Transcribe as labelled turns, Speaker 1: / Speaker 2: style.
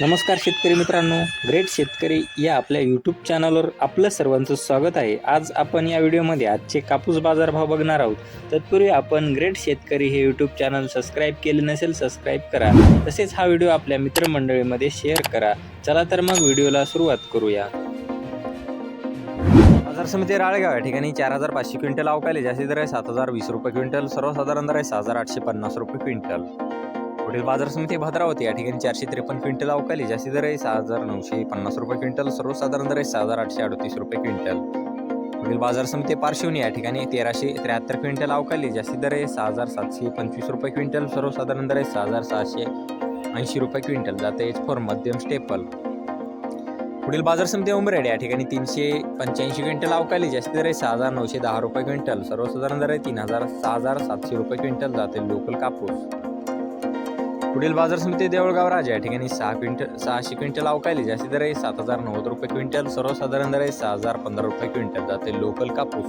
Speaker 1: नमस्कार शेतकरी मित्रांनो ग्रेट शेतकरी या आपल्या यूट्यूब चॅनलवर आपलं सर्वांचं स्वागत आहे. आज आपण या व्हिडिओमध्ये आजचे कापूस बाजारभाव बघणार आहोत. तत्पूर्वी आपण ग्रेट शेतकरी हे यूट्यूब चॅनल सबस्क्राईब केले नसेल सबस्क्राईब करा. तसेच हा व्हिडिओ आपल्या मित्रमंडळीमध्ये शेअर करा. चला तर मग व्हिडिओला सुरुवात करूया. बाजार समिती राळेगाव या ठिकाणी चार हजार पाचशे क्विंटल अवकाले जास्तीत दर आहे सात हजार वीस रुपये क्विंटल सर्वसाधारण दर आहे सहा हजार आठशे पन्नास रुपये क्विंटल. पुढील बाजार समिती भद्रावती. या ठिकाणी चारशे त्रेपन्न क्विंटल अवकाली जास्ती दर आहे सहा हजार नऊशे पन्नास रुपये क्विंटल सर्वसाधारण दर आहे सहा हजार आठशे अडतीस रुपये क्विंटल. पुढील बाजार समिती पार्श्वनी या ठिकाणी तेराशे त्र्याहत्तर क्विंटल अवकाली जास्ती दर आहे सहा हजार सातशे पंचवीस रुपये क्विंटल सर्वसाधारण दर आहे सहा हजार सहाशे ऐंशी रुपये क्विंटल. जाते एच फोर मध्यम स्टेपल. पुढील बाजार समिती उमरेड या ठिकाणी तीनशे पंच्याऐंशी क्विंटल अवकाली जास्ती दर आहे सहा हजार नऊशे दहा रुपये क्विंटल सर्वसाधारण दर आहे तीन हजार सहा हजार सातशे रुपये क्विंटल. जाते लोकल कापूस. पुढील बाजार समिती देवळगाव राजा. या ठिकाणी सहा क्विंटल सहाशे क्विंटल अवकायली जास्तीत दर आहे सात हजार नव्वद रुपये क्विंटल सर्वसाधारण दर आहे सहा हजार पंधरा रुपये क्विंटल. जाते लोकल कापूस.